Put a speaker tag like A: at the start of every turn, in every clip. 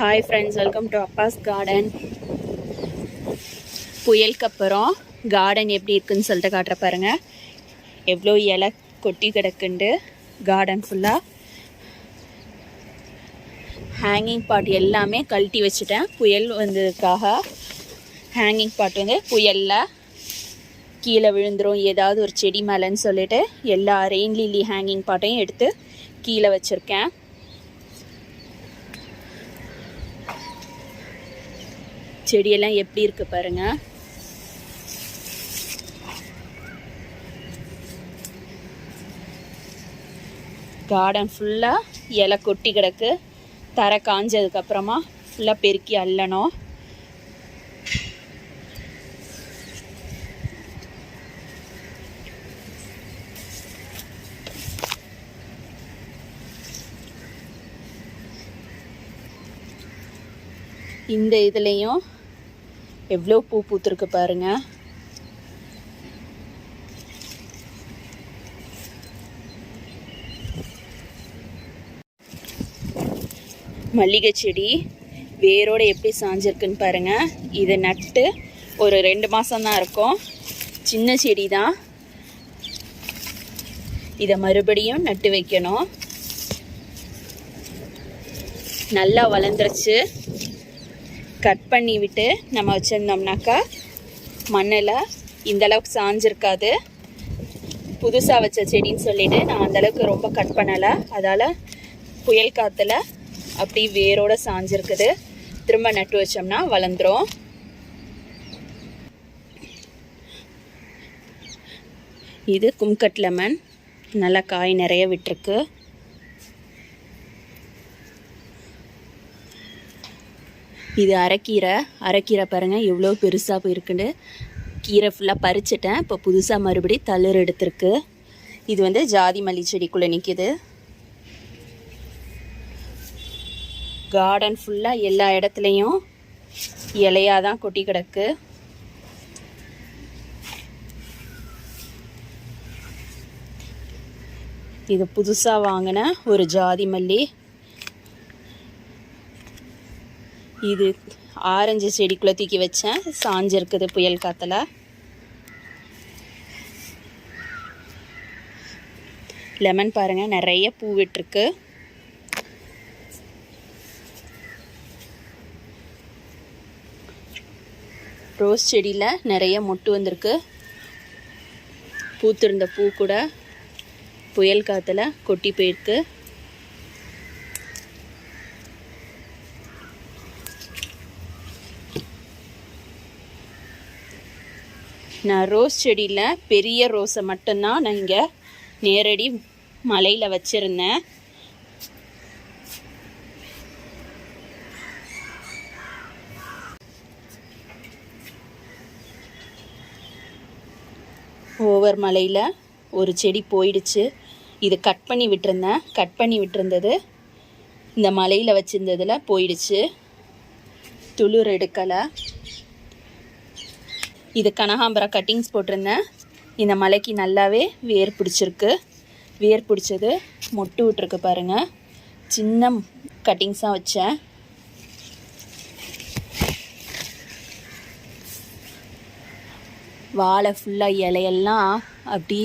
A: Hi friends welcome to Abbas garden புயலுக்கு அப்புறம் garden எப்படி இருக்குன்னு சொல்லிட்டு காட்டுற பாருங்க. எவ்வளோ இலை கொட்டி கிடக்குண்டு. கார்டன் ஃபுல்லாக ஹேங்கிங் பாட் எல்லாமே கழட்டி வச்சுட்டேன். புயல் வந்ததுக்காக ஹேங்கிங் பாட் வந்து புயலில் கீழே விழுந்துரும். ஏதாவது ஒரு செடி மேலேன்னு சொல்லிட்டு எல்லா ரெயின் லில்லி ஹேங்கிங் பாட்டையும் எடுத்து கீழே வச்சுருக்கேன். செடியெல்லாம் எப்படி இருக்கு பாருங்க. கார்டன் ஃபுல்லாக இலை கொட்டி கிடக்கு. தரை காஞ்சதுக்கப்புறமா ஃபுல்லாக பெருக்கி அள்ளணும் இந்த இதுலேயும் எவ்வளோ பூ பூத்துருக்கு பாருங்கள் மல்லிகை செடி வேரோடு எப்படி சாஞ்சிருக்குன்னு பாருங்கள் இதை நட்டு ஒரு ரெண்டு மாதம் தான் இருக்கும். சின்ன செடி தான். இதை மறுபடியும் நட்டு வைக்கணும். நல்லா வளர்ந்துருச்சு. கட் பண்ணி விட்டு நம்ம வச்சுருந்தோம்னாக்கா மண்ணில் இந்தளவுக்கு சாஞ்சிருக்காது. புதுசாக வச்ச செடின்னு சொல்லிவிட்டு நான் அந்தளவுக்கு ரொம்ப கட் பண்ணலை. அதால் புயல் காற்றுல அப்படி வேரோட சாஞ்சிருக்குது. திரும்ப நட்டு வச்சோம்னா வளர்ந்துரும். இது கும்கட் லெமன். நல்லா காய் நிறைய விட்டுருக்கு. இது அரைக்கீரை. அரைக்கீரை பாருங்கள் எவ்வளோ பெருசாக போயிருக்குன்னு. கீரை ஃபுல்லாக பறிச்சிட்டேன். இப்போ புதுசாக மறுபடி தளிர் எடுத்திருக்கு. இது வந்து ஜாதி மல்லி செடிக்குள்ளே நிற்கிது கார்டன் ஃபுல்லாக எல்லா இடத்துலையும் இலையாக தான் கொட்டி கிடக்கு. இது புதுசாக வாங்கின ஒரு ஜாதி மல்லி. இது ஆரஞ்சு செடிக்குள்ளே தூக்கி வச்சேன். சாஞ்சிருக்குது புயல் காற்றுல லெமன் பாருங்கள் நிறைய பூ விட்டுருக்கு. ரோஸ் செடியில் நிறைய மொட்டு வந்திருக்கு. பூத்திருந்த பூ கூட புயல் காற்றுல கொட்டி போயிருக்கு. நான் ரோஸ் செடியில் பெரிய ரோஸை மட்டும்தான் நான் இங்கே நேரடி மலையில் வச்சுருந்தேன். ஓவர் மலையில் ஒரு செடி போயிடுச்சு. இது கட் பண்ணி விட்டுருந்தேன். கட் பண்ணி விட்டுருந்தது இந்த மலையில் வச்சுருந்ததில் போயிடுச்சு. துளிர் எடுக்கலை. இது கனகாம்பரம் கட்டிங்ஸ் போட்டிருந்தேன். இந்த மலைக்கு நல்லாவே வேர் பிடிச்சிருக்கு. வேர் பிடிச்சது மொட்டு விட்டுருக்கு பாருங்கள் சின்ன கட்டிங்ஸாக வச்சேன். வாழை ஃபுல்லாக இலையெல்லாம் அப்படி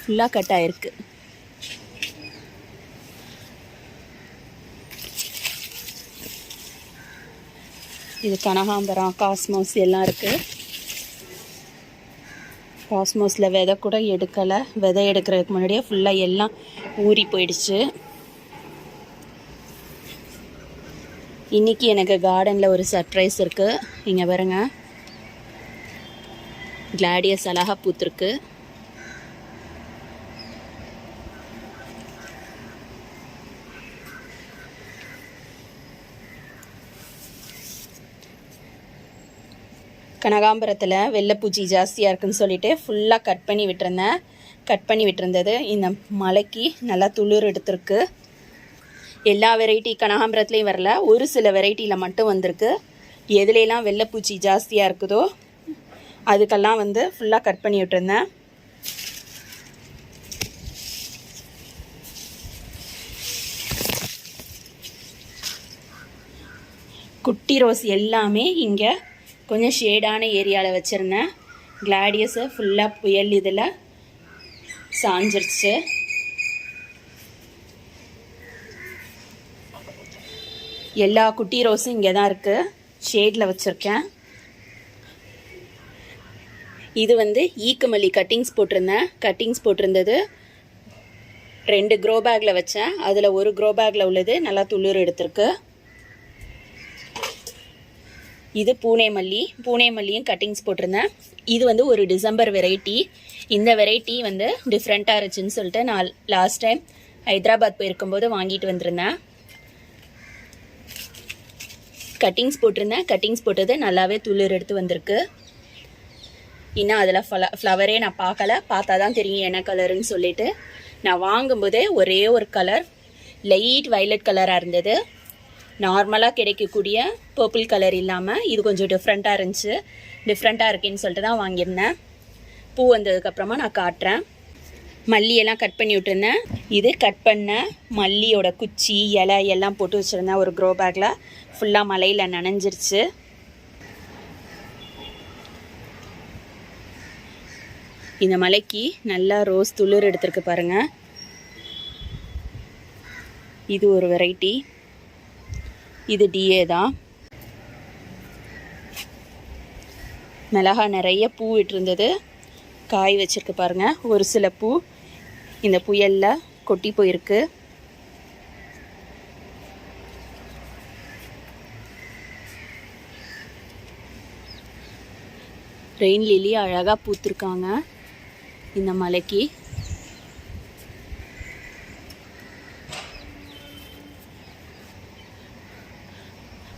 A: ஃபுல்லாக கட் ஆயிருக்கு. இது கனகாம்பரம் காஸ்மோஸ் எல்லாம் இருக்குது காஸ்மோஸில் விதை கூட எடுக்கலை. விதை எடுக்கிறதுக்கு முன்னாடியே ஃபுல்லாக எல்லாம் ஊறி போயிடுச்சு. இன்றைக்கி எனக்கு கார்டனில் ஒரு சர்ப்ரைஸ் இருக்குது இங்கே பாருங்க. கிளாடியஸ் அழகாக பூத்துருக்கு. கனகாம்பரத்தில் வெள்ளைப்பூச்சி ஜாஸ்தியாக இருக்குன்னு சொல்லிட்டு ஃபுல்லாக கட் பண்ணி விட்டுருந்தேன். கட் பண்ணி விட்டுருந்தது. இந்த மலைக்கு நல்லா துளிர் எடுத்திருக்கு. எல்லா வெரைட்டி கனகாம்பரத்துலேயும் வரல. ஒரு சில வெரைட்டியில் மட்டும் வந்திருக்கு. எதுலெலாம் வெள்ளைப்பூச்சி ஜாஸ்தியாக இருக்குதோ அதுக்கெல்லாம் வந்து ஃபுல்லாக கட் பண்ணி விட்டுருந்தேன். குட்டி ரோஸ் எல்லாமே இங்கே கொஞ்சம் ஷேடான ஏரியாவில் வச்சுருந்தேன். கிளாடியஸை ஃபுல்லாக புயல் இதில் சாஞ்சிருச்சு. எல்லா குட்டி ரோஸும் இங்கே தான் இருக்குது ஷேடில் வச்சுருக்கேன். இது வந்து ஈக்குமல்லி கட்டிங்ஸ் போட்டிருந்தேன். கட்டிங்ஸ் போட்டிருந்தது. ரெண்டு க்ரோ பேக்கில் வச்சேன். அதில் ஒரு க்ரோ பேக்கில் உள்ளது. நல்லா துளிர் எடுத்திருக்கு. இது பூனே மல்லி. பூனே மல்லியும் கட்டிங்ஸ் போட்டிருந்தேன். இது வந்து ஒரு டிசம்பர் வெரைட்டி இந்த வெரைட்டி வந்து டிஃப்ரெண்ட்டாக இருந்துச்சுன்னு சொல்லிட்டு நான் லாஸ்ட் டைம் ஹைதராபாத் போயிருக்கும்போது வாங்கிட்டு வந்திருந்தேன். கட்டிங்ஸ் போட்டிருந்தேன். கட்டிங்ஸ் போட்டது நல்லாவே துளிர் எடுத்து வந்திருக்கு. இன்னும் அதில் ஃப்ள ஃப்ளவரே நான் பார்க்கல. பார்த்தா தான் தெரியும் என்ன கலருன்னு சொல்லிட்டு. நான் வாங்கும்போதே ஒரே ஒரு கலர் லைட் வயலட் கலராக இருந்தது. நார்மலாக கிடைக்கக்கூடிய பர்பிள் கலர் இல்லாமல் இது கொஞ்சம் டிஃப்ரெண்ட்டாக இருந்துச்சு. டிஃப்ரெண்ட்டாக இருக்குன்னு சொல்லிட்டு தான் வாங்கியிருந்தேன். பூ வந்ததுக்கப்புறமா நான் காட்டுறேன். மல்லியெல்லாம் கட் பண்ணி விட்டுருந்தேன். இது கட் பண்ண மல்லியோட குச்சி இலை எல்லாம் போட்டு வச்சுருந்தேன் ஒரு க்ரோ பேக்கில் ஃபுல்லாக மலையில் நனைஞ்சிருச்சு. இந்த மலைக்கு நல்லா ரோஸ் துளிர் எடுத்திருக்கு பாருங்கள் இது ஒரு வெரைட்டி இது டிஏ தான். மிளகா நிறைய பூ விட்டுருந்தது. காய் வச்சுருக்கு பாருங்க. ஒரு சில பூ. இந்த புயலில் கொட்டி போயிருக்கு. ரெயின் லிலி அழகாக பூத்திருக்காங்க. இந்த மலைக்கு.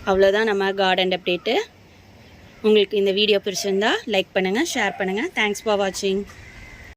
A: அவ்வளோதான் நம்ம கார்டன் அப்டேட்டு உங்களுக்கு இந்த வீடியோ பிடிச்சிருந்தா லைக் பண்ணுங்கள் ஷேர் பண்ணுங்கள் தேங்க்ஸ் ஃபார் வாட்சிங்